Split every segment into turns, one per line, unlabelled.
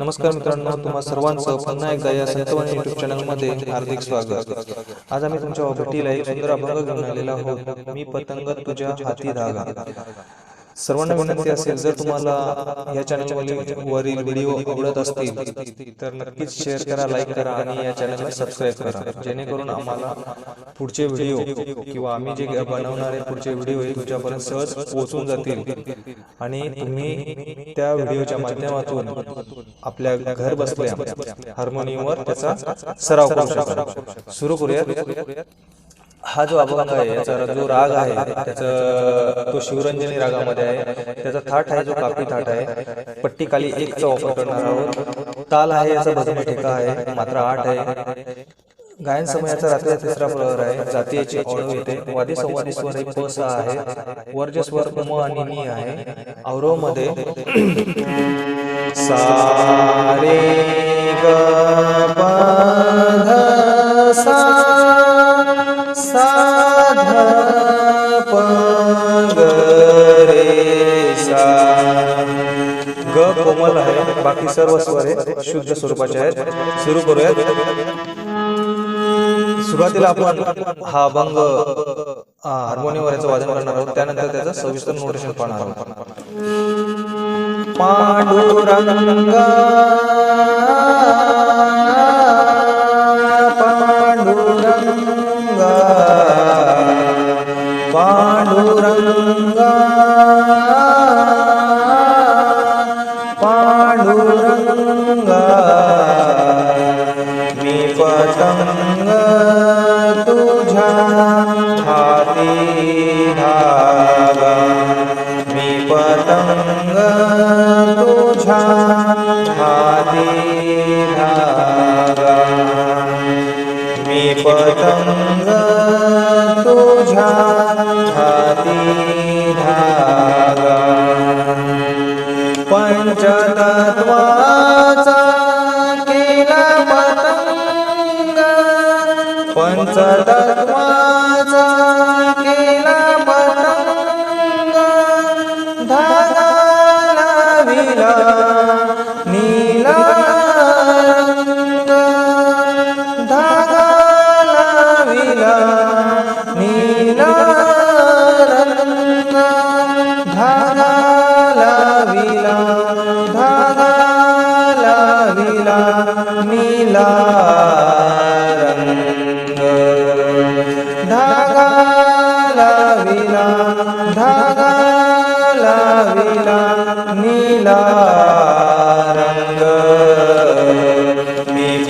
नमस्कार मित्रांनो तुम्हा सर्वांचं पुन्हा एकदा या संतवन युट्यूब चॅनलमध्ये हार्दिक स्वागत. आज आम्ही तुमच्या भेटीला एक सुंदर अभंग घेऊन आलेला आहोत. मी पतंग तुझ्या हाती धागा. सर्वांना विनंती असेल जर तुम्हाला या चॅनल वरील व्हिडिओ आवडत असतील तर नक्कीच शेअर करा लाईक करा आणि या चॅनलला सबस्क्राईब करा. जेणेकरून आम्हाला पुढचे व्हिडिओ किंवा आम्ही जे बनवणारे पुढचे व्हिडिओ हे तुमच्यापर्यंत सहज पोहोचून जातील. आणि तुम्ही त्या व्हिडिओच्या माध्यमातून आपल्या घर बसल्या हार्मोनियमवर त्याचा सराव करू शकता. सुरू करूया हा जो अभंग आहे याचा जो राग आहे त्याचा तो शिवरंजनी रागामध्ये आहे त्याचा थाट आहे जो कापी थाट आहे पट्टी खाली एकचा वापर करणार आहोत. ताल आहे याचा भजन ठेका आहे मात्र आठ आहे. गायन समयाचा रात्री तिसरा फ्लोअर आहे जातीयाची ओळख येते वादी संवादी स्वर हे पस आहे वर्ज स्वर म आणि नी आहे. औरवमध्ये सारे ग सा ग कोमल आहे. बाकी सर्व स्वर हे शुद्ध स्वरूपाचे आहेत. सुरू करूयात. सुरुवातीला आपण हा अभंग हार्मोनियमवर याचं वादन करणार आहोत. त्यानंतर त्याचं सविस्तर नोटेशन पाहणार आहोत. पांडुरंगा. हाती धागा मी पतंग तुझा हाती धागा मी पतंग तुझा हाती धागा. पंचतत्वाचा केला पतंग पंचत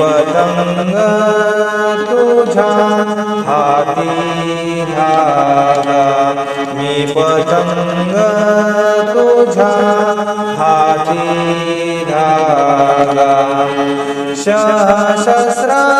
पतंग तुझा हाती धागा मी पतंग तुझा हाती धागा शस्त्रा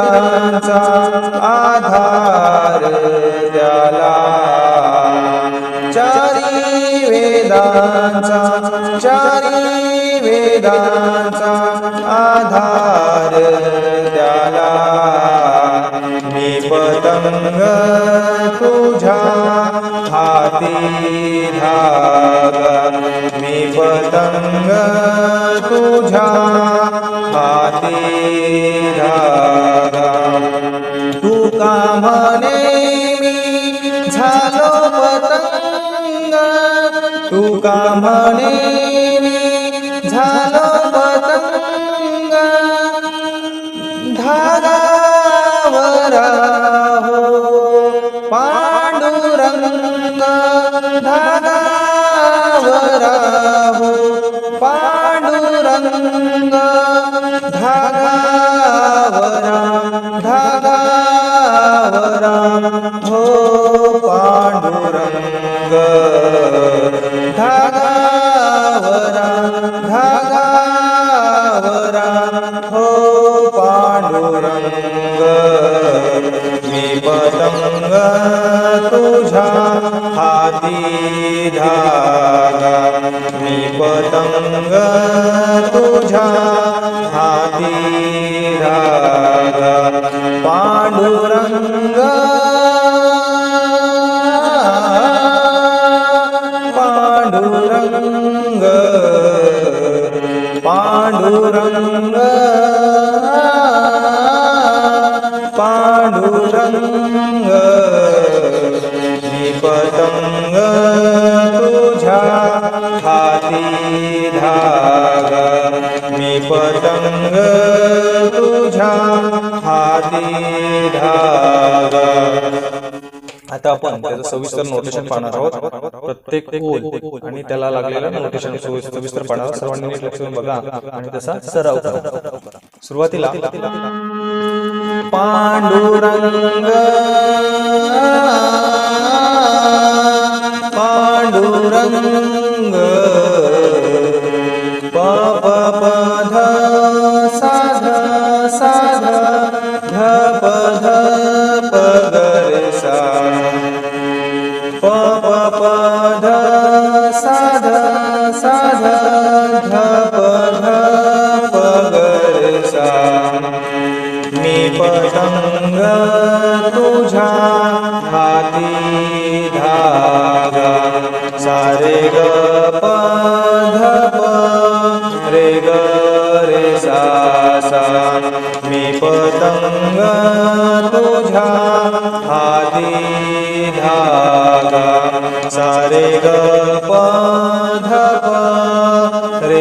वेदांचा आधार त्याला चारी वेदांचा चारी वेदांचा आधार त्याला मी पतंग तुझ्या हाती धाग. मी पतंग तुझ्या हाती तुका तू का म्हणे मी झालो पतंग? तू का म्हणे मी झालो पतंग? धागावरा हो पांडुरंग। धागावरा हो पांडुरंग। धागावरा धागावरा हो पांडुरंग धागावरा धागावरा हो पांडुरंग मी पतंग तुझा हाती धागा मी तुझा पांडुरंग. पांडुरंग. पांडुरंग. आता आपण त्याचं सविस्तर नोटेशन पाहणार आहोत. प्रत्येक ओळ आणि त्याला लागलेलं नोटेशन सविस्तर पाहणार सर्वांनी लक्ष बघा. आणि तसा सराव करा. सुरुवातीला पांडुरंग. पांडुरंग.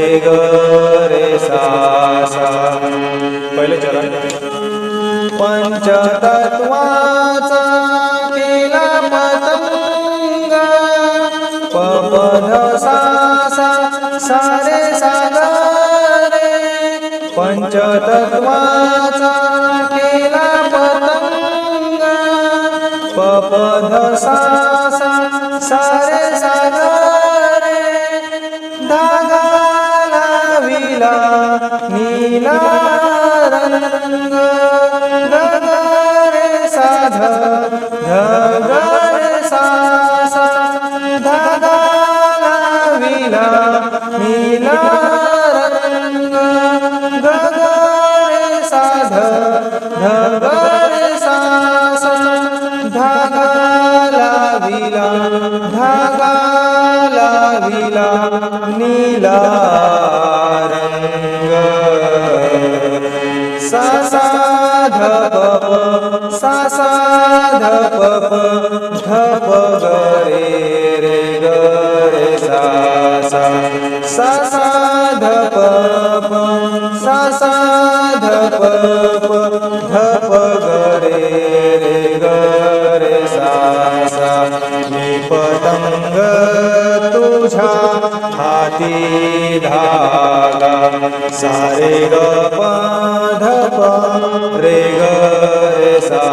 ग रे सा सा पहिले चरण. पंचतत्वाचा केला पतंग. पपन सा सा सारे सागरे. पंचतत्वाचा केला पतंग. पपन सा सा सारे सागरे. নীলা নীলা धप प प ग रे रे ग रे सा सा मी पतंग तुझ्या हाती धागा सारे ग प ध प रे ग रे सा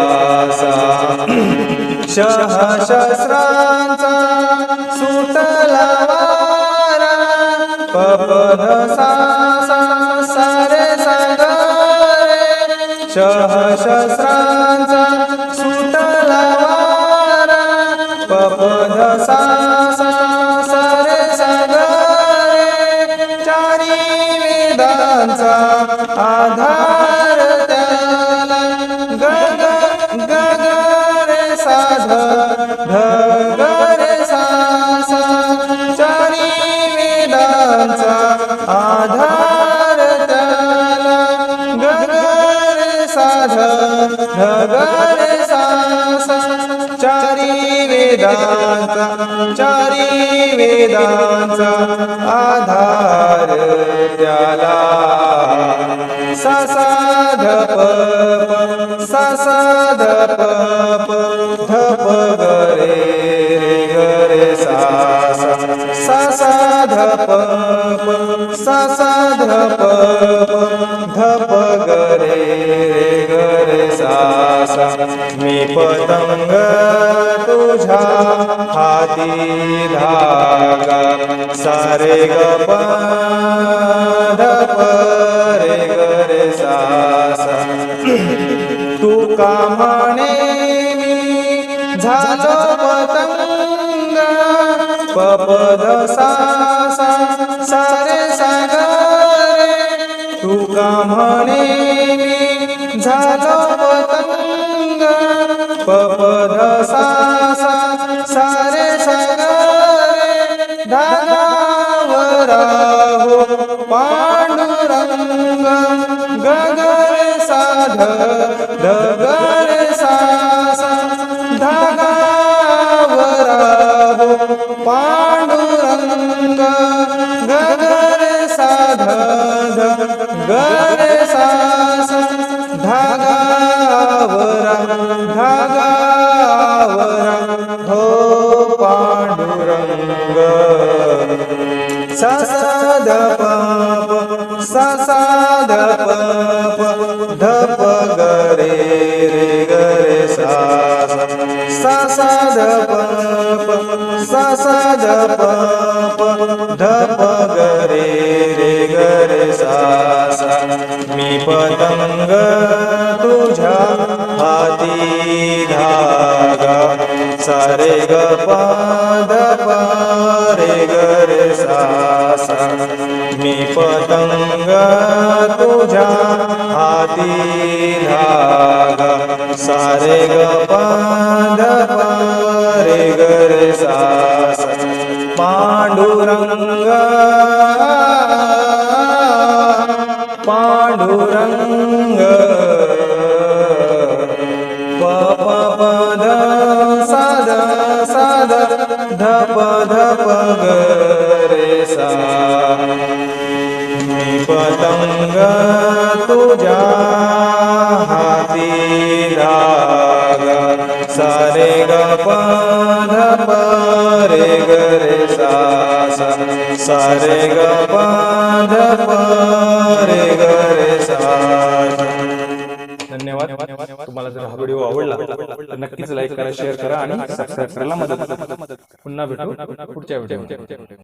आधार त्याला ग ग रे सा ध रे सा चारी वेदांचा आधार त्याला रे ध रे चारी वेदांचा चारी वेदांचा आधार त्याला ध प गरे ध प सा सा सा सा सा सा धप प गरे ध प ग रे रे ग रे सा सा मी पतंग तुझ्या हाती धागा सारे ग प रे गरे रे सा सा तू का झालो पतंग पपद ध सा सा सा रे. सा ग तुका म्हणे हो पांडुरंग। सा सा ससाद प धप सा सा रे गरे ग सा सा सा सा सा सा रे गरे ग सा सा। मी पतंग तुझ्या हाती धागा। सारे ग प ध रे ग रे सा मी पतंग तुझ्या हाती धागा. सारे ग प ध रे ग रे सा पांडुरंग. पांडुरंग सा मी पतंग तुझ्या हाती धागा सारे ग प ध प रे ग रे सा सारे ग प ध प रे ग रे
धन्यवाद. तुम्हाला जर हा व्हिडिओ आवडला तर नक्कीच लाईक करा शेअर करा आणि सबस्क्राईब करायला मदत करा. पुन्हा भेटू पुढच्या व्हिडिओ